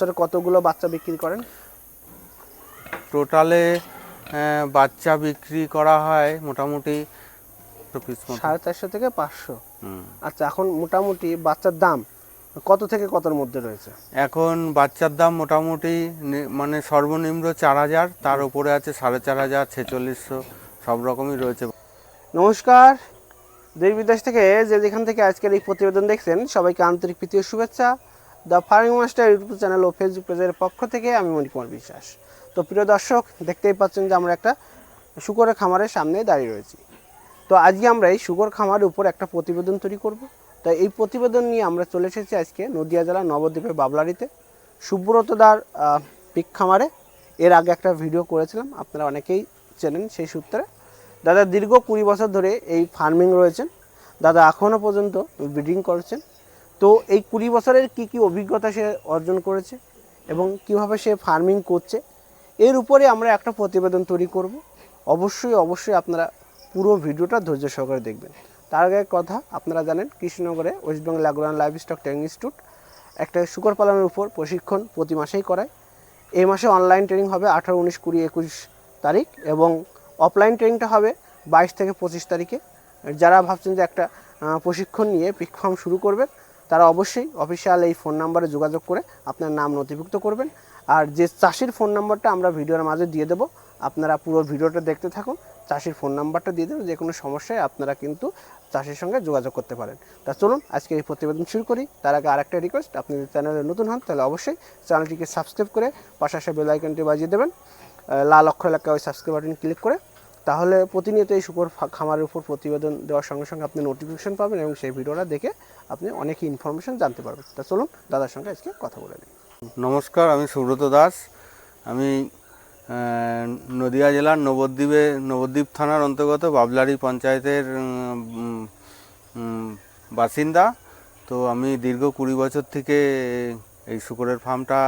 বছরে কতগুলো বাচ্চা বিক্রি করেন? টোটালে বাচ্চা বিক্রি করা হয় মোটামুটি সাড়ে চারশো থেকে পাঁচশো। আচ্ছা এখন মোটামুটি বাচ্চার দাম কত থেকে কতর মধ্যে রয়েছে? এখন বাচ্চার দাম মোটামুটি মানে সর্বনিম্ন চার হাজার তার উপরে আছে সাড়ে চার হাজার ছেচল্লিশশো সব রকমই রয়েছে। নমস্কার। দেশ বিদেশ থেকে যে যেখান থেকে আজকের এই প্রতিবেদন দেখছেন সবাইকে আন্তরিক প্রীতি শুভেচ্ছা। The farming master YouTube channel O Facebook পেজের পক্ষ থেকে আমি মণিকুমার বিশ্বাস। তো প্রিয় দর্শক, দেখতেই পাচ্ছেন যে আমরা একটা শুকরের খামারের সামনে দাঁড়িয়ে রয়েছি। তো আজকে আমরা এই শুকর খামারের উপর একটা প্রতিবেদন তৈরি করব। তো এই প্রতিবেদন নিয়ে আমরা চলে এসেছি আজকে নদিয়া জেলা নবদ্বীপের বাবলারিতে। সুব্রতদার পিক খামারে। এর আগে একটা ভিডিও করেছিলাম, আপনারা অনেকেই চেনেন সেই সূত্রে। দাদা দীর্ঘ কুড়ি বছর ধরে এই ফার্মিং রয়েছেন। দাদা এখনও পর্যন্ত ব্রিডিং করছেন। তো এই কুড়ি বছরের কি কি অভিজ্ঞতা সে অর্জন করেছে এবং কীভাবে সে ফার্মিং করছে, এর উপরে আমরা একটা প্রতিবেদন তৈরি করব। অবশ্যই অবশ্যই আপনারা পুরো ভিডিওটা ধৈর্য সহকারে দেখবেন। তার আগে কথা, আপনারা জানেন কৃষ্ণনগরে ওয়েস্ট বেঙ্গল অ্যাগ্রোয়ান লাইভ স্টক ট্রেনিং ইনস্টিটিউট একটা শুকর পালনের উপর প্রশিক্ষণ প্রতি মাসেই করায়। এই মাসে অনলাইন ট্রেনিং হবে আঠারো, উনিশ, কুড়ি, একুশ তারিখ এবং অফলাইন ট্রেনিংটা হবে বাইশ থেকে পঁচিশ তারিখে। যারা ভাবছেন যে একটা প্রশিক্ষণ নিয়ে পিক ফার্ম শুরু করবেন তারা অবশ্যই অফিসিয়াল এই ফোন নাম্বারে যোগাযোগ করে আপনার নাম নথিভুক্ত করবেন। আর যে চাষির ফোন নাম্বারটা আমরা ভিডিওর মাঝে দিয়ে দেবো, আপনারা পুরো ভিডিওটা দেখতে থাকুন, চাষির ফোন নাম্বারটা দিয়ে দেবেন, যে কোনো সমস্যায় আপনারা কিন্তু চাষির সঙ্গে যোগাযোগ করতে পারেন। তা চলুন, আজকে এই প্রতিবেদন শুরু করি। তার আগে আরেকটা রিকোয়েস্ট আপনি যদি চ্যানেলে নতুন হন, তাহলে অবশ্যই চ্যানেলটিকে সাবস্ক্রাইব করে পাশাপাশি আসা বেল আইকনটি বাজিয়ে দেবেন। লাল অক্ষর এলাকায় ওই সাবস্ক্রাইব বাটন ক্লিক করে তাহলে প্রতিনিয়ত এই শুকর খামারের উপর প্রতিবেদন দেওয়ার সঙ্গে সঙ্গে আপনি নোটিফিকেশন পাবেন এবং সেই ভিডিওটা দেখে আপনি অনেক ইনফরমেশন জানতে পারবেন। তা চলুন দাদার সঙ্গে আজকে কথা বলে নিই। নমস্কার, আমি সুব্রত দাস। আমি নদিয়া জেলার নবদ্বীপে, নবদ্বীপ থানার অন্তর্গত বাবলারি পঞ্চায়েতের বাসিন্দা। তো আমি দীর্ঘ কুড়ি বছর থেকে এই শুকরের ফার্মটা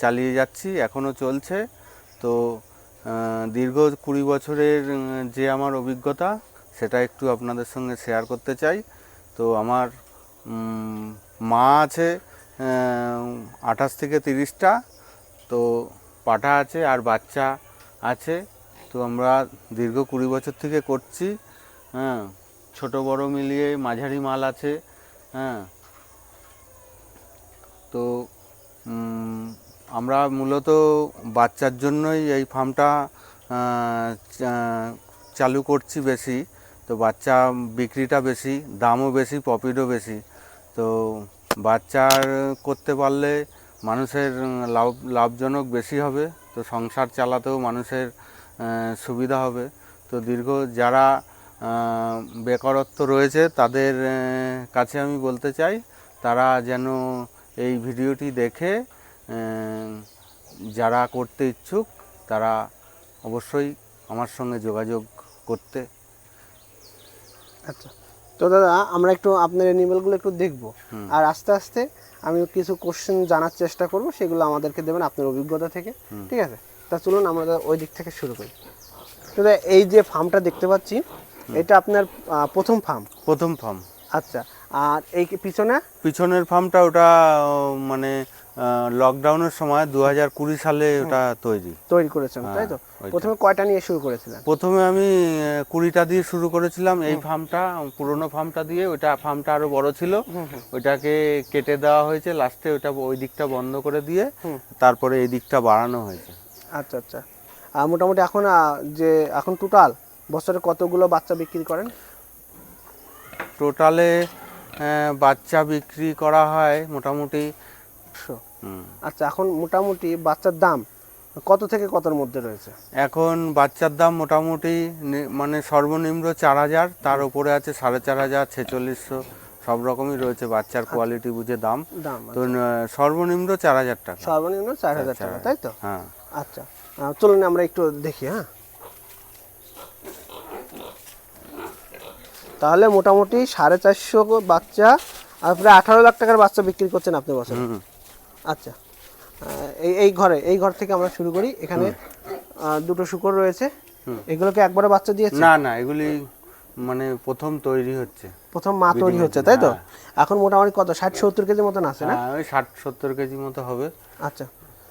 চালিয়ে যাচ্ছি এখনও চলছে। তো দীর্ঘ কুড়ি বছরের যে আমার অভিজ্ঞতা, সেটা একটু আপনাদের সঙ্গে শেয়ার করতে চাই। তো আমার মা আছে আঠাশ থেকে তিরিশটা, তো পাঠা আছে আর বাচ্চা আছে। তো আমরা দীর্ঘ কুড়ি বছর থেকে করছি হ্যাঁ। ছোট বড় মিলিয়ে মাঝারি মাল আছে হ্যাঁ। তো আমরা মূলত বাচ্চার জন্যই এই ফার্মটা চালু করছি বেশি। তো বাচ্চা বিক্রিটা বেশি, দামও বেশি প্রফিটও বেশি। তো বাচ্চার করতে পারলে মানুষের লাভ, লাভজনক বেশি হবে। তো সংসার চালাতেও মানুষের সুবিধা হবে। তো দীর্ঘ যারা বেকারত্ব রয়েছে, তাদের কাছে আমি বলতে চাই, তারা যেন এই ভিডিওটি দেখে যারা করতে ইচ্ছুক তারা অবশ্যই আমার সঙ্গে যোগাযোগ করতে। আচ্ছা। তো দাদা আমরা একটু আপনার অ্যানিমেলগুলো একটু দেখব। আর আস্তে আস্তে আমি কিছু কোশ্চেন জানার চেষ্টা করব সেগুলো আমাদেরকে দেবেন আপনার অভিজ্ঞতা থেকে। ঠিক আছে? তা চলুন আমরা ওই দিক থেকে শুরু করি। তো দাদা, এই যে ফার্মটা দেখতে পাচ্ছি এটা আপনার প্রথম ফার্ম প্রথম ফার্ম আচ্ছা। আর এই পিছনে? পিছনের ফার্মটা ওটা মানে লকডাউনের সময় দু হাজার কুড়ি সালে ওটা তৈরি। তৈরি করেছেন তাই তো? প্রথমে কয়টা নিয়ে শুরু করেছিলেন? প্রথমে আমি কুড়িটা দিয়ে শুরু করেছিলাম। এই ফার্মটা পুরোনো ফার্মটা দিয়ে ওইটা ফার্মটা আরও বড় ছিল। ওইটাকে কেটে দেওয়া হয়েছে। লাস্টে ওইটা ওই দিকটা বন্ধ করে দিয়ে তারপরে এই দিকটা বাড়ানো হয়েছে। আচ্ছা আচ্ছা। আর মোটামুটি এখন যে এখন টোটাল বছরে কতগুলো বাচ্চা বিক্রি করেন? টোটালে বাচ্চা বিক্রি করা হয় মোটামুটি একশো। আচ্ছা এখন মোটামুটি বাচ্চার দাম কত থেকে কতর মধ্যে রয়েছে? এখন বাচ্চার দাম মোটামুটি মানে সর্বনিম্ন চার হাজার তার উপরে আছে সাড়ে চার হাজার ছেচল্লিশশো সব রকমই রয়েছে বাচ্চার কোয়ালিটি বুঝে দাম। তো সর্বনিম্ন চার হাজার টাকা। সর্বনিম্ন চার হাজার টাকা তাই তো? হ্যাঁ। আচ্ছা চলুন আমরা একটু দেখি হ্যাঁ। তাহলে মোটামুটি সাড়ে চারশো বাচ্চা আর প্রায় আঠারো লাখ টাকার বাচ্চা বিক্রি করছেন আপনি বছর। আচ্ছা। এই এই ঘরে এই ঘর থেকে আমরা শুরু করি। এখানে দুটো শুকর রয়েছে। এগুলোকে একবারে বাচ্চা দিয়েছে? না না এগুলি মানে প্রথম তৈরি হচ্ছে। প্রথম মা তৈরি হচ্ছে তাই তো? হ্যাঁ। এখন মোটামুটি কত ষাট সত্তর কেজি মতন আছে না? হ্যাঁ, ওই ষাট সত্তর কেজি মতো হবে। আচ্ছা।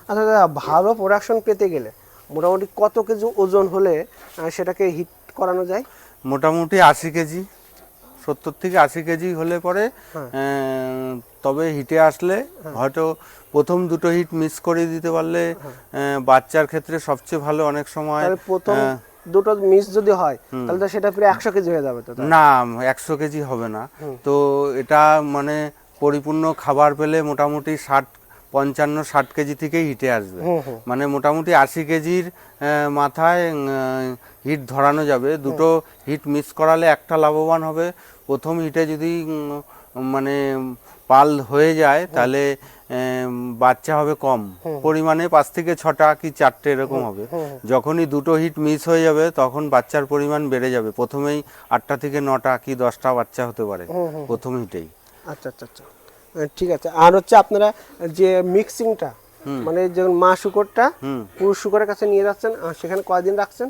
আচ্ছা দাদা ভালো প্রোডাকশন পেতে গেলে মোটামুটি কত কেজি ওজন হলে সেটাকে হিট করানো যায়? মোটামুটি আশি কেজি। সত্তর থেকে আশি কেজি হলে পরে হ্যাঁ। তবে হিটে আসলে হয়তো প্রথম দুটো হিট মিস করে দিতে পারলে বাচ্চার ক্ষেত্রে সবচেয়ে ভালো অনেক সময় প্রথম দুটো মিস যদি হয় তাহলে তো সেটা প্রায় একশো কেজি হয়ে যাবে তো না একশো কেজি হবে না। তো এটা মানে পরিপূর্ণ খাবার পেলে মোটামুটি ষাট পঞ্চান্ন ষাট কেজি থেকেই হিটে আসবে। মানে মোটামুটি আশি কেজির মাথায় হিট ধরানো যাবে। দুটো হিট মিস করালে একটা লাভবান হবে। প্রথম হিটে যদি মানে পাল হয়ে যায় তাহলে বাচ্চা হবে কম। পরিমাণে পাঁচ থেকে ছটা কি চারটে এরকম হবে। যখনই দুটো হিট মিস হয়ে যাবে তখন বাচ্চার পরিমাণ বেড়ে যাবে। প্রথমেই আটটা থেকে নটা কি দশটা বাচ্চা হতে পারে। প্রথম হিটেই। আচ্ছা আচ্ছা আচ্ছা। ঠিক আছে। আর হচ্ছে আপনারা যে মিক্সিংটা মানে যেমন মা শুকরটা পুরুষ শুকরের কাছে নিয়ে যাচ্ছেন আর সেখানে কয়দিন রাখছেন?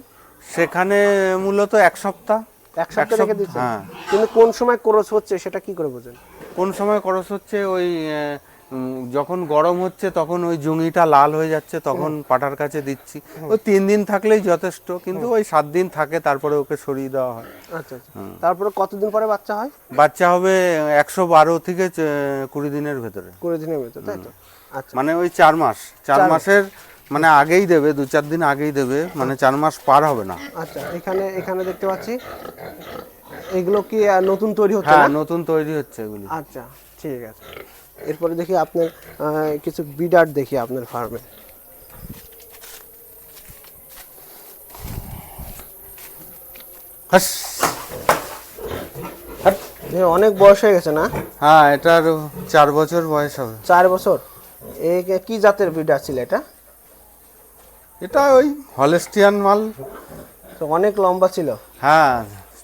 সেখানে মূলত এক সপ্তাহ। এক সপ্তাহ রেখে দিচ্ছেন? হ্যাঁ। কিন্তু কোন সময় ক্রস হচ্ছে সেটা কি করে বোঝেন? কোন সময় খরচ হচ্ছে ওই যখন গরম হচ্ছে তখন ওই জুঙিটা লাল হয়ে যাচ্ছে তখন পাটার কাছে দিচ্ছি। ওই তিন দিন থাকলেই যথেষ্ট কিন্তু ওই সাত দিন থাকে তারপরে ওকে সরিয়ে দেওয়া হয়। আচ্ছা আচ্ছা। তারপরে কতদিন পরে বাচ্চা হয়? বাচ্চা হবে একশো বারো থেকে কুড়ি দিনের ভেতরে। কুড়ি দিনের ভেতরে তাই তো? আচ্ছা। মানে ওই চার মাস চার মাসের মানে আগেই দেবে দু চার দিন আগেই দেবে মানে চার মাস পার হবে না। আচ্ছা এখানে এখানে দেখতে পাচ্ছি। এগুলো কি নতুন তৈরি হচ্ছে হ্যাঁ নতুন তৈরি হচ্ছে এগুলি। আচ্ছা ঠিক আছে। এরপরে দেখি আপনার কিছু বিডার দেখি আপনার ফার্মে। অনেক বয়স হয়ে গেছে না? হ্যাঁ এটার চার বছর বয়স হবে। চার বছর? এ কি জাতের বিডার ছিল এটা? এটা ওই হলেস্টিয়ান মাল। তো অনেক লম্বা ছিল? হ্যাঁ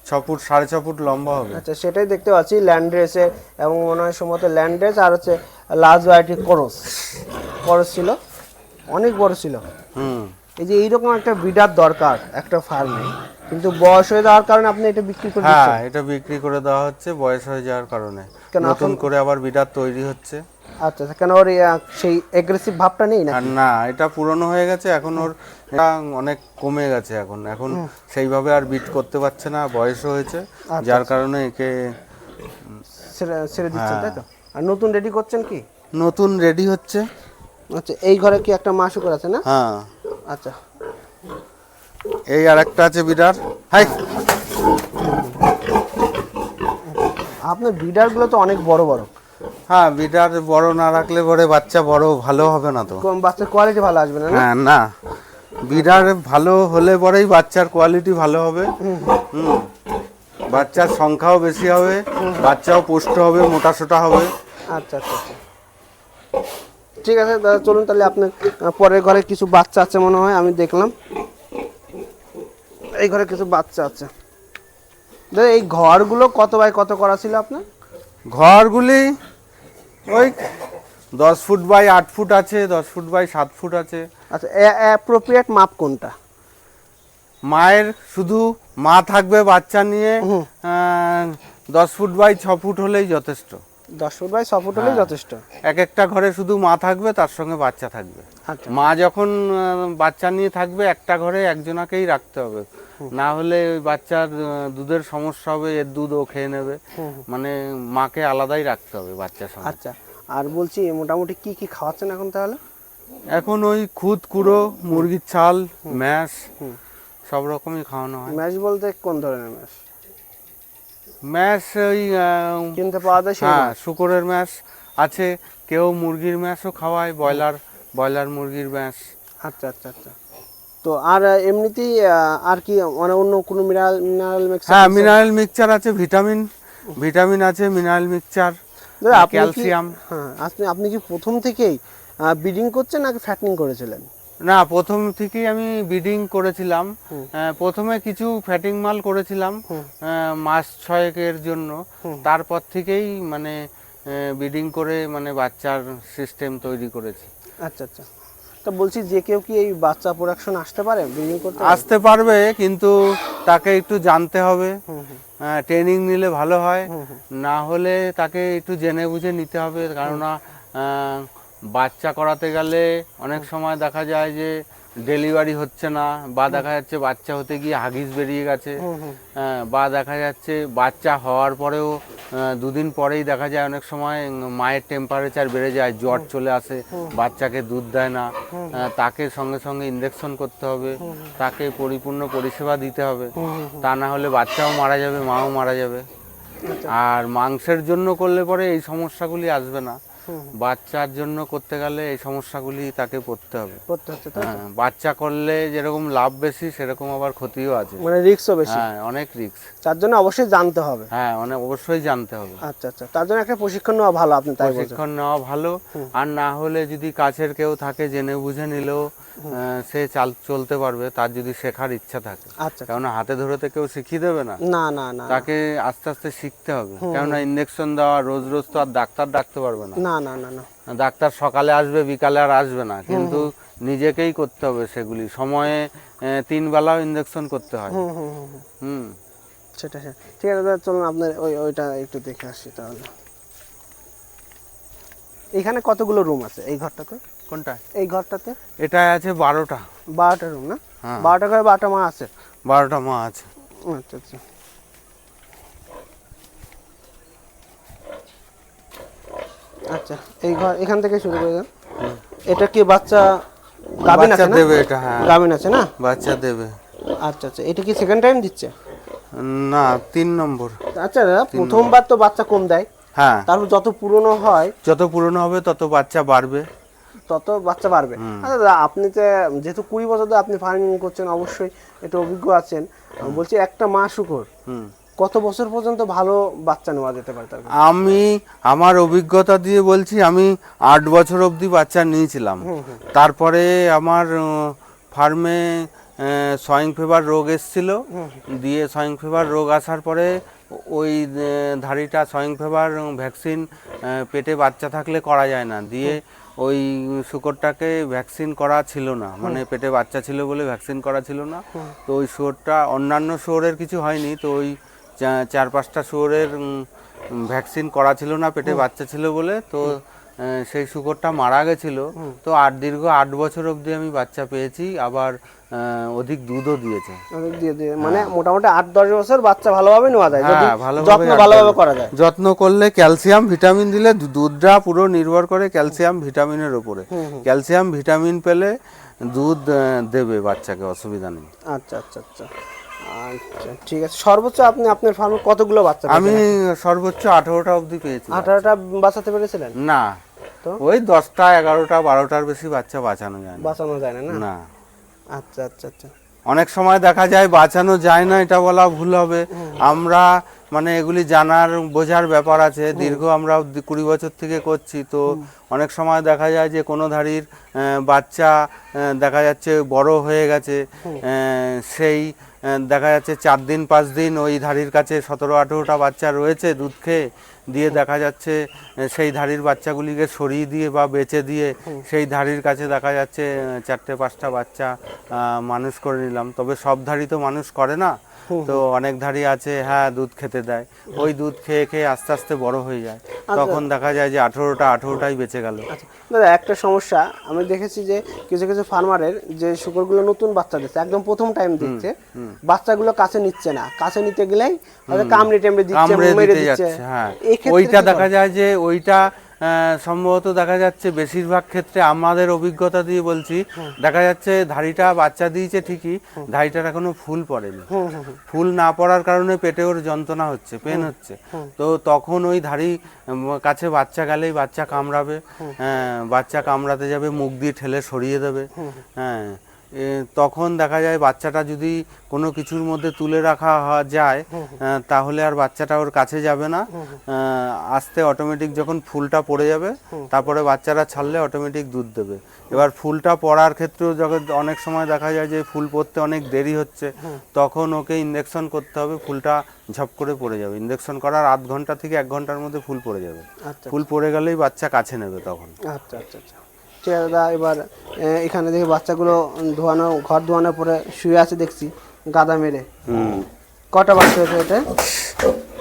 ছ ফুট সাড়ে ছ ফুট লম্বা হবে। আচ্ছা সেটাই দেখতে পাচ্ছি ল্যান্ড রেসে এবং মনে হয় সম্ভবত ল্যান্ড রেস আর হচ্ছে লার্জ ভ্যারাইটি করস করস ছিল অনেক বড় ছিল। হুম। এই যে এইরকম একটা বিডার দরকার একটা ফার্মে কিন্তু বয়স হয়ে যাওয়ার কারণে আপনি এটা বিক্রি করে হ্যাঁ এটা বিক্রি করে দেওয়া হচ্ছে বয়স হয়ে যাওয়ার কারণে। নতুন করে আবার বিডার তৈরি হচ্ছে। আচ্ছা আচ্ছা কেন ওর সেই এগ্রেসিভ ভাবটা নেই না না এটা পুরনো হয়ে গেছে এখন ওর অনেক কমে গেছে এখন। এখন সেইভাবে আর বিট করতে পারছে না বয়স হয়েছে। আচ্ছা, যার কারণে একে ছেড়ে ছেড়ে দিচ্ছেন হ্যাঁ। তাই তো? আর নতুন রেডি করছেন কি? নতুন রেডি হচ্ছে। আচ্ছা এই ঘরে কি একটা মাসুক আছে না? হ্যাঁ। আচ্ছা। এই আর একটা আছে বিডার। হাই। আপনার বিডারগুলো তো অনেক বড় বড়। হ্যাঁ বিডার বড় না রাখলে পরে বাচ্চা বড় ভালো হবে না তো। কম বাচ্চার কোয়ালিটি ভালো আসবে না হ্যাঁ না। বিডার ভালো হলে পরেই বাচ্চার কোয়ালিটি ভালো হবে। হুম। বাচ্চার সংখ্যাও বেশি হবে বাচ্চাও পুষ্ট হবে মোটা সোটা হবে। আচ্ছা আচ্ছা আচ্ছা। ঠিক আছে দাদা চলুন তাহলে আপনার পরের ঘরে কিছু বাচ্চা আছে মনে হয় আমি দেখলাম। এই ঘরে কিছু বাচ্চা আছে। দাদা এই ঘরগুলো কত বাই কত করা ছিল আপনার? ঘরগুলি ওই দশ ফুট বাই আট ফুট আছে দশ ফুট বাই সাত ফুট আছে। আচ্ছা অ্যাপ্রোপ্রিয়েট মাপ কোনটা? মায়ের শুধু মা থাকবে বাচ্চা নিয়ে দশ ফুট বাই ছ ফুট হলেই যথেষ্ট। দশ ফুট বাই ছ ফুট হলেই যথেষ্ট। এক একটা ঘরে শুধু মা থাকবে তার সঙ্গে বাচ্চা থাকবে। আচ্ছা। মা যখন বাচ্চা নিয়ে থাকবে একটা ঘরে একজনাকেই রাখতে হবে। না হলে ওই বাচ্চার দুধের সমস্যা হবে এর দুধ ও খেয়ে নেবে। মানে মাকে আলাদাই রাখতে হবে বাচ্চার সঙ্গে। আচ্ছা আর বলছি মোটামুটি কি কি খাওয়াচ্ছেন এখন তাহলে? এখন ওই খুদ কুড়ো মুরগির ছাল ম্যাশ সব রকমই খাওয়ানো হয়। ম্যাশ বলতে কোন ধরনের ম্যাশ? ম্যাশ ওই কিনতে পাওয়া যায় হ্যাঁ শুকরের ম্যাশ আছে কেউ মুরগির ম্যাশও খাওয়ায় ব্রয়লার ব্রয়লার মুরগির ম্যাশ। আচ্ছা আচ্ছা আচ্ছা। তো আর এমনিতেই আর কি মানে অন্য কোনো মিনারেল মিনারেল মিক্স হ্যাঁ মিনারেল মিক্সচার আছে ভিটামিন ভিটামিন আছে মিনারেল মিক্সচার ক্যালসিয়াম হ্যাঁ আপনি আপনি কি প্রথম থেকেই ব্রিডিং করছেন নাকি ফ্যাটনিং করেছিলেন? না প্রথম থেকেই আমি বিডিং করেছিলাম। প্রথমে কিছু ফ্যাটিং মাল করেছিলাম মাস ছয়েকের জন্য। তারপর থেকেই মানে বিডিং করে মানে বাচ্চার সিস্টেম তৈরি করেছি। আচ্ছা আচ্ছা। তো বলছি যে কেউ কি এই বাচ্চা প্রোডাকশন আসতে পারে? ব্রিডিং করতে আসতে পারবে কিন্তু তাকে একটু জানতে হবে। ট্রেনিং নিলে ভালো হয়। না হলে তাকে একটু জেনে বুঝে নিতে হবে। কেননা বাচ্চা করাতে গেলে অনেক সময় দেখা যায় যে ডেলিভারি হচ্ছে না বা দেখা যাচ্ছে বাচ্চা হতে গিয়ে হাগিস বেরিয়ে গেছে। হ্যাঁ, বা দেখা যাচ্ছে বাচ্চা হওয়ার পরেও দুদিন পরেই দেখা যায় অনেক সময় মায়ের টেম্পারেচার বেড়ে যায় জ্বর চলে আসে বাচ্চাকে দুধ দেয় না। তাকে সঙ্গে সঙ্গে ইঞ্জেকশন করতে হবে তাকে পরিপূর্ণ পরিষেবা দিতে হবে। তা না হলে বাচ্চাও মারা যাবে মাও মারা যাবে। আর মাংসের জন্য করলে পরে এই সমস্যাগুলি আসবে না। বাচ্চার জন্য করতে গেলে এই সমস্যাগুলি তাকে পড়তে হবে। হচ্ছে? হ্যাঁ, বাচ্চা করলে যেরকম লাভ বেশি সেরকম আবার ক্ষতিও আছে। মানে রিস্কও বেশি? হ্যাঁ অনেক রিস্ক তার জন্য অবশ্যই জানতে হবে। হ্যাঁ অনেক অবশ্যই জানতে হবে। আচ্ছা আচ্ছা তার জন্য একটা প্রশিক্ষণ নেওয়া ভালো আপনি তাই প্রশিক্ষণ নেওয়া ভালো আর না হলে যদি কাছের কেউ থাকে জেনে বুঝে নিলেও সে চাল চলতে পারবে তার যদি শেখার ইচ্ছা থাকে। আচ্ছা। কেননা হাতে ধরে তো কেউ শিখিয়ে দেবে না। না না না। তাকে আস্তে আস্তে শিখতে হবে। কেননা ইঞ্জেকশন দেওয়া রোজ রোজ তো আর ডাক্তার ডাকতে পারবে না। না না না না। ডাক্তার সকালে আসবে বিকালে আর আসবে না। কিন্তু নিজেকেই করতে হবে সেগুলি। সময়ে তিন বেলাও ইঞ্জেকশন করতে হয়। হুম সেটা সেটা ঠিক আছে দাদা চলুন আপনার ওই ওইটা একটু দেখে আসি তাহলে। এখানে কতগুলো রুম আছে এই ঘরটাতে? কোনটা? এই ঘরটাতে? এটা আছে বারোটা। বারোটা রুম না? হ্যাঁ। বারোটা করে বারোটা মা আছে? বারোটা মা আছে। আচ্ছা আচ্ছা। আচ্ছা এই ঘর এখান থেকে শুরু করে দেন। এটা কি বাচ্চা বাচ্চা আছে না? দেবে এটা হ্যাঁ। গাভিন আছে না? বাচ্চা দেবে। আচ্ছা আচ্ছা। এটা কি সেকেন্ড টাইম দিচ্ছে? না তিন নম্বর। আচ্ছা দাদা প্রথমবার তো বাচ্চা কম দেয়। হ্যাঁ। তারপর যত পুরনো হয় যত পুরনো হবে তত বাচ্চা বাড়বে। তত বাচ্চা বাড়বে। আচ্ছা দাদা আপনি যে যেহেতু কুড়ি বছর ধরে আপনি ফার্মিং করছেন অবশ্যই একটু অভিজ্ঞ আছেন। বলছি একটা মা শুকর কত বছর পর্যন্ত ভালো বাচ্চা নেওয়া যেতে পারে আমি আমার অভিজ্ঞতা দিয়ে বলছি আমি আট বছর অবধি বাচ্চা নিয়েছিলাম। তারপরে আমার ফার্মে সোয়াইং ফিভার রোগ এসেছিল। দিয়ে সোয়াইং ফিভার রোগ আসার পরে ওই ধাড়িটা সোয়াইং ফিভার ভ্যাকসিন পেটে বাচ্চা থাকলে করা যায় না। দিয়ে ওই শুকরটাকে ভ্যাকসিন করা ছিল না। মানে পেটে বাচ্চা ছিল বলে ভ্যাকসিন করা ছিল না। তো ওই শুয়োরটা অন্যান্য শুয়োরের কিছু হয়নি। তো ওই চার পাঁচটা শুয়োরের ভ্যাকসিন করা ছিল না পেটে বাচ্চা ছিল বলে। তো সেই শুকরটা মারা গেছিল। তো আট দীর্ঘ আট বছর অবধি আমি বাচ্চা পেয়েছি আবার অধিক দুধও দিয়েছে। দিয়ে মানে মোটামুটি আট দশ বছর বাচ্চা ভালোভাবে নেওয়া যায় হ্যাঁ, ভালোভাবে যত্ন ভালোভাবে করা যায়। যত্ন করলে ক্যালসিয়াম ভিটামিন দিলে দুধটা পুরো নির্ভর করে ক্যালসিয়াম ভিটামিনের উপরে। ক্যালসিয়াম ভিটামিন পেলে দুধ দেবে বাচ্চাকে অসুবিধা নেই। আচ্ছা আচ্ছা আচ্ছা। আচ্ছা ঠিক আছে। সর্বোচ্চ আপনি আপনার ফার্মে কতগুলো বাচ্চা আমি সর্বোচ্চ আঠারোটা অবধি পেয়েছি আঠারোটা বাঁচাতে পেরেছিলেন? না। তো? ওই দশটা এগারোটা বারোটার বেশি বাচ্চা বাঁচানো যায় না। বাঁচানো যায় না না? আচ্ছা আচ্ছা আচ্ছা। অনেক সময় দেখা যায় বাঁচানো যায় না এটা বলা ভুল হবে। আমরা মানে এগুলি জানার বোঝার ব্যাপার আছে। দীর্ঘ আমরা কুড়ি বছর থেকে করছি তো অনেক সময় দেখা যায় যে কোনো ধাড়ির বাচ্চা দেখা যাচ্ছে বড় হয়ে গেছে। সেই দেখা যাচ্ছে চার দিন পাঁচ দিন ওই ধাড়ির কাছে সতেরো আঠেরোটা বাচ্চা রয়েছে দুধ খেয়ে। দিয়ে দেখা যাচ্ছে সেই ধাড়ির বাচ্চাগুলিকে সরিয়ে দিয়ে বা বেচে দিয়ে সেই ধাড়ির কাছে দেখা যাচ্ছে চারটে পাঁচটা বাচ্চা মানুষ করে নিলাম। তবে সব ধাড়ি তো মানুষ করে না। তো অনেক ধাড়ি আছে হ্যাঁ দুধ খেতে দেয়। ওই দুধ খেয়ে খেয়ে আস্তে আস্তে বড় হয়ে যায়। তখন দেখা যায় যে আঠেরোটা আঠেরোটাই বেঁচে গেল। আচ্ছা দাদা একটা সমস্যা। আমি দেখেছি যে কিছু কিছু ফার্মারের যে শুকরগুলো নতুন বাচ্চা দিচ্ছে একদম প্রথম টাইম দিচ্ছে বাচ্চাগুলো কাছে নিচ্ছে না। কাছে নিতে গেলেই কামড়ে টেমড়ে দিচ্ছে মেরে দিচ্ছে। হ্যাঁ। ওইটা দেখা যায় যে ওইটা সম্ভবত দেখা যাচ্ছে বেশিরভাগ ক্ষেত্রে আমাদের অভিজ্ঞতা দিয়ে বলছি দেখা যাচ্ছে ধাড়িটা বাচ্চা দিয়েছে ঠিকই ধাড়িটার এখনও ফুল পড়েনি। ফুল না পড়ার কারণে পেটে ওর যন্ত্রণা হচ্ছে পেন হচ্ছে। তো তখন ওই ধাড়ি কাছে বাচ্চা গেলেই বাচ্চা কামড়াবে হ্যাঁ, বাচ্চা কামড়াতে যাবে মুখ দিয়ে ঠেলে সরিয়ে দেবে হ্যাঁ। তখন দেখা যায় বাচ্চাটা যদি কোনো কিছুর মধ্যে তুলে রাখা যায় তাহলে আর বাচ্চাটা ওর কাছে যাবে না। আস্তে অটোমেটিক যখন ফুলটা পড়ে যাবে তারপরে বাচ্চারা ছাড়লে অটোমেটিক দুধ দেবে। এবার ফুলটা পড়ার ক্ষেত্রেও যখন অনেক সময় দেখা যায় যে ফুল পড়তে অনেক দেরি হচ্ছে তখন ওকে ইঞ্জেকশন করতে হবে ফুলটা ঝপ করে পড়ে যাবে। ইঞ্জেকশন করার আধ ঘণ্টা থেকে এক ঘণ্টার মধ্যে ফুল পড়ে যাবে। আচ্ছা ফুল পড়ে গেলেই বাচ্চা কাছে নেবে তখন। আচ্ছা আচ্ছা আচ্ছা। আছে এবার এখানে দেখি বাচ্চাগুলো ধোয়ানো ঘর ধোয়ানোর পরে শুয়ে আছে দেখছি গাদা মেরে। হুম। কটা বাচ্চা হয়েছে এটা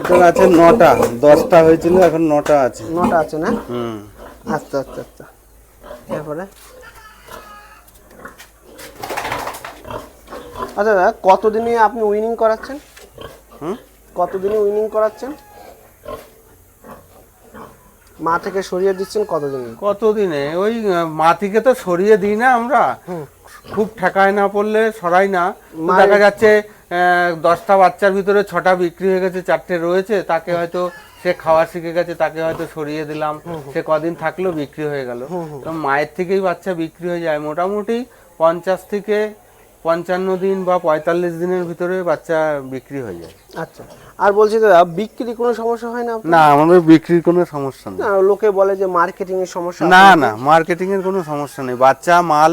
এটা আছে নটা দশটা হয়েছিল এখন নটা আছে। নটা আছে না? হুম। আচ্ছা আচ্ছা আচ্ছা। এরপরে? আচ্ছা দাদা কতদিনে আপনি উইনিং করাচ্ছেন? হুম? কতদিনে উইনিং করাচ্ছেন? মা থেকে সরিয়ে দিচ্ছেন কতদিনে? কতদিনে? ওই আহ, মাটিকে তো সরিয়ে দিই না আমরা। খুব ঠেকায় না পড়লে সরাই না। দেখা যাচ্ছে দশটা বাচ্চার ভিতরে ছটা বিক্রি হয়ে গেছে চারটে রয়েছে। তাকে হয়তো সে খাওয়া শিখে গেছে তাকে হয়তো সরিয়ে দিলাম। সে কদিন থাকল বিক্রি হয়ে গেল। তো মায়ের থেকেই বাচ্চা বিক্রি হয়ে যায়। মোটামুটি পঞ্চাশ থেকে পঞ্চান্ন দিন বা পঁয়তাল্লিশ দিনের ভিতরে বাচ্চা বিক্রি হয়ে যায়। আচ্ছা। আর বলছি দাদা বিক্রি কোনো সমস্যা হয় না? না আমাদের বিক্রির কোনো সমস্যা নেই। না লোকে বলে যে মার্কেটিং এর সমস্যা না না মার্কেটিং এর কোনো সমস্যা নেই। বাচ্চা মাল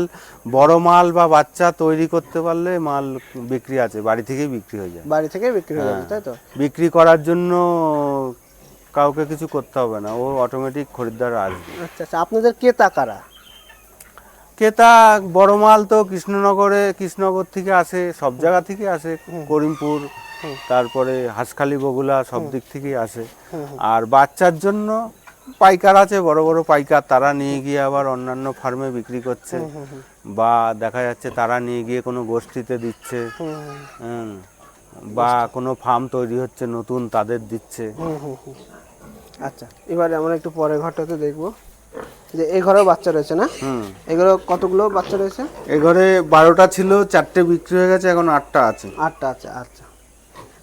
বড় মাল বা বাচ্চা তৈরি করতে পারলে মাল বিক্রি আছে বাড়ি থেকেই বিক্রি হয়ে যায়। বাড়ি থেকে বিক্রি হয়ে যাবে তাই তো? বিক্রি করার জন্য কাউকে কিছু করতে হবে না ও অটোমেটিক খরিদ্দার আসবে। আচ্ছা আচ্ছা আপনাদের ক্রেতা কারা? ক্রেতা বড় মাল তো কৃষ্ণনগরে কৃষ্ণনগর থেকে আসে সব জায়গা থেকে আসে করিমপুর তারপরে হাঁসখালি বগুলা সব দিক থেকেই আসে। আর বাচ্চার জন্য পাইকার আছে বড় বড় পাইকার। তারা নিয়ে গিয়ে আবার অন্যান্য ফার্মে বিক্রি করছে। বা দেখা যাচ্ছে তারা নিয়ে গিয়ে কোনো গোষ্ঠীতে দিচ্ছে। বা কোনো ফার্ম তৈরি হচ্ছে নতুন তাদের দিচ্ছে। আচ্ছা এবারে আমরা একটু পরে ঘরটাতে দেখব যে এই ঘরেও বাচ্চা রয়েছে না? এগুলো কতগুলো বাচ্চা রয়েছে? এ ঘরে বারোটা ছিল চারটে বিক্রি হয়ে গেছে এখন আটটা আছে। আটটা আচ্ছা আচ্ছা।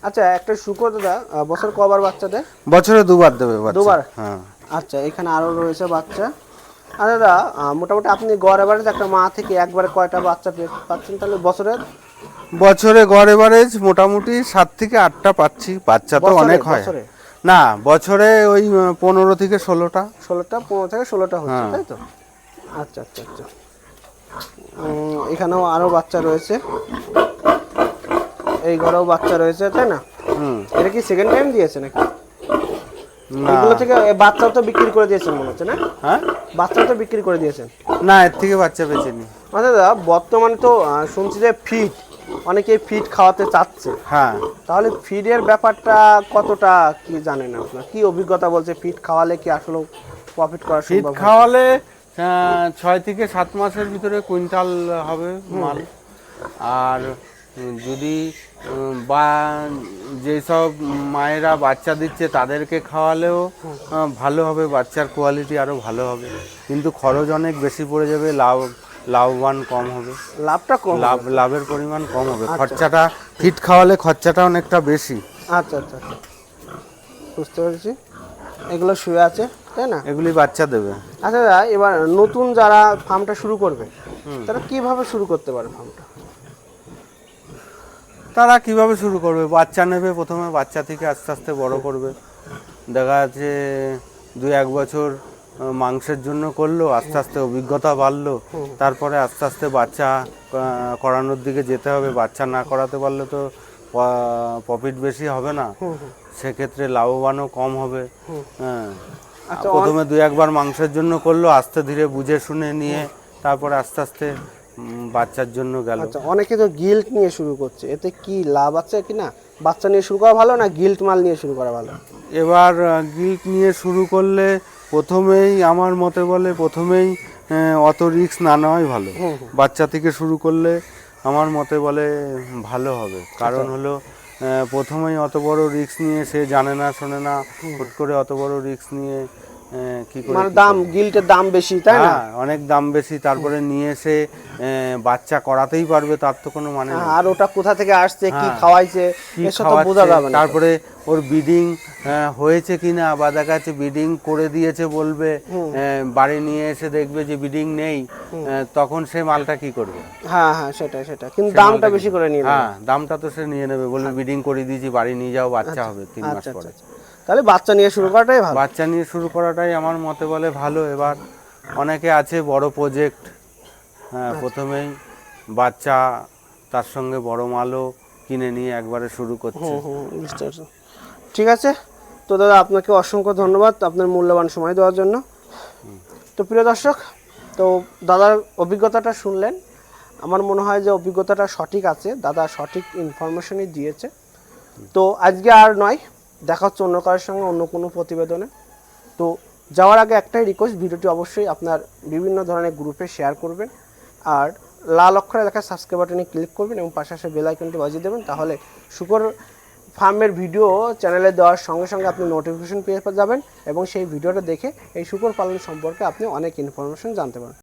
আচ্ছা একটা শুকর দাদা বছর কবার বাচ্চা দেয়? বছরে দুবার দেবে দুবার? হ্যাঁ। আচ্ছা এখানে আরও রয়েছে বাচ্চা। আর দাদা মোটামুটি আপনি গড় এবারে একটা মা থেকে একবারে কয়টা বাচ্চা পাচ্ছেন? তাহলে বছরে? বছরে গড় এভারেজ মোটামুটি সাত থেকে আটটা পাচ্ছি। বাচ্চা তো অনেক হয়? না বছরে ওই পনেরো থেকে ষোলোটা। ষোলোটা পনেরো থেকে ষোলোটা হচ্ছে হ্যাঁ। তাই তো? আচ্ছা আচ্ছা আচ্ছা। এখানেও আরও বাচ্চা রয়েছে। এই ঘরেও বাচ্চা রয়েছে তাই না? হুম। এটা কি সেকেন্ড টাইম দিয়েছে নাকি? না। এগুলো থেকে এ, বাচ্চাও তো বিক্রি করে দিয়েছেন মনে হচ্ছে না? হ্যাঁ? বাচ্চাও তো বিক্রি করে দিয়েছেন? না এর থেকে বাচ্চা বেঁচে নি। আচ্ছা দাদা বর্তমানে তো শুনছি যে ফিড অনেকেই ফিড খাওয়াতে চাচ্ছে। হ্যাঁ। তাহলে ফিডের ব্যাপারটা কতটা কি জানেন আপনার? কি অভিজ্ঞতা বলছে ফিড খাওয়ালে কি আসলে প্রফিট করা সম্ভব হয়? খাওয়ালে ছয় থেকে সাত মাসের ভিতরে কুইন্টাল হবে মাল। আর যদি বা যেসব মায়েরা বাচ্চা দিচ্ছে তাদেরকে খাওয়ালেও ভালো হবে বাচ্চার কোয়ালিটি আরও ভালো হবে। কিন্তু খরচ অনেক বেশি পড়ে যাবে লাভ লাভবান কম হবে। লাভটা কম লাভ লাভের পরিমাণ কম হবে। খরচাটা ফিট খাওয়ালে খরচাটা অনেকটা বেশি। আচ্ছা আচ্ছা আচ্ছা। বুঝতে পেরেছি। এগুলো শুয়ে আছে তাই না? এগুলি বাচ্চা দেবে। আচ্ছা দাদা এবার নতুন যারা ফার্মটা শুরু করবে তারা কীভাবে শুরু করতে পারে ফার্মটা তারা কীভাবে শুরু করবে? বাচ্চা নেবে প্রথমে বাচ্চা থেকে আস্তে আস্তে বড় করবে। দেখা যাচ্ছে দুই এক বছর মাংসের জন্য করল আস্তে আস্তে অভিজ্ঞতা বাড়লো। তারপরে আস্তে আস্তে বাচ্চা করানোর দিকে যেতে হবে। বাচ্চা না করাতে পারলে তো প্রফিট বেশি হবে না। সেক্ষেত্রে লাভবানও কম হবে। হ্যাঁ। আচ্ছা, প্রথমে দুই একবার মাংসের জন্য করল আস্তে ধীরে বুঝে শুনে নিয়ে তারপরে আস্তে আস্তে বাচ্চার জন্য গেল। আচ্ছা অনেকে তো গিল্ট নিয়ে শুরু করছে। এতে কি লাভ আছে কি না? বাচ্চা নিয়ে শুরু করা ভালো না গিল্ট মাল নিয়ে শুরু করা ভালো? এবার গিল্ট নিয়ে শুরু করলে প্রথমেই আমার মতে বলে প্রথমেই অত রিস্ক না নেওয়াই ভালো। বাচ্চা থেকে শুরু করলে আমার মতে বলে ভালো হবে। কারণ হলো প্রথমেই অত বড় রিস্ক নিয়ে সে জানে না শোনে না হুট করে অত বড় রিস্ক নিয়ে কি করে মানে দাম গিল্টের দাম বেশি তাই না? হ্যাঁ অনেক দাম বেশি তারপরে নিয়ে এসে বাচ্চা করাতেই পারবে তার তো কোনো মানে আর ওটা কোথা থেকে আসছে কি হ্যাঁ। খাওয়াইছে এসব তো বোঝা যাবে না। তারপরে ওর বিডিং হয়েছে কিনা বা দেখা যাচ্ছে বিডিং করে দিয়েছে বলবে বাড়ি নিয়ে এসে দেখবে যে বিডিং নেই তখন সে মালটা কি করবে? হ্যাঁ হ্যাঁ সেটাই সেটা কিন্তু দামটা বেশি করে নিয়ে হ্যাঁ দামটা তো সে নিয়ে নেবে বলবে বিডিং করে দিয়েছি বাড়ি নিয়ে যাও বাচ্চা হবে তিন মাস আচ্ছা পরে। আচ্ছা আচ্ছা। তাহলে বাচ্চা নিয়ে শুরু করাটাই ভালো। বাচ্চা নিয়ে শুরু করাটাই আমার মতে বলে ভালো। এবার অনেকে আছে বড় প্রজেক্ট হ্যাঁ আচ্ছা। প্রথমেই বাচ্চা তার সঙ্গে বড় মালও কিনে নিয়ে একবারে শুরু করছে। ঠিক আছে। তো দাদা আপনাকে অসংখ্য ধন্যবাদ আপনার মূল্যবান সময় দেওয়ার জন্য। তো প্রিয় দর্শক তো দাদার অভিজ্ঞতাটা শুনলেন। আমার মনে হয় যে অভিজ্ঞতাটা সঠিক আছে। দাদা সঠিক ইনফরমেশনই দিয়েছে। তো আজকে আর নয় দেখা হচ্ছে অন্য কারোর সঙ্গে, অন্য কোনো প্রতিবেদনে। তো যাওয়ার আগে একটাই রিকোয়েস্ট ভিডিওটি অবশ্যই আপনার বিভিন্ন ধরনের গ্রুপে শেয়ার করবেন। আর লাল অক্ষরে লেখা সাবস্ক্রাইব বাটনে ক্লিক করবেন এবং পাশাপাশি বেল আইকনটি বাজিয়ে দেবেন। তাহলে শুকর ফার্মের ভিডিও চ্যানেলে দেওয়ার সঙ্গে সঙ্গে আপনি নোটিফিকেশন পেয়ে যাবেন এবং সেই ভিডিওটা দেখে এই শুকর পালন সম্পর্কে আপনি অনেক ইনফরমেশন জানতে পারবেন।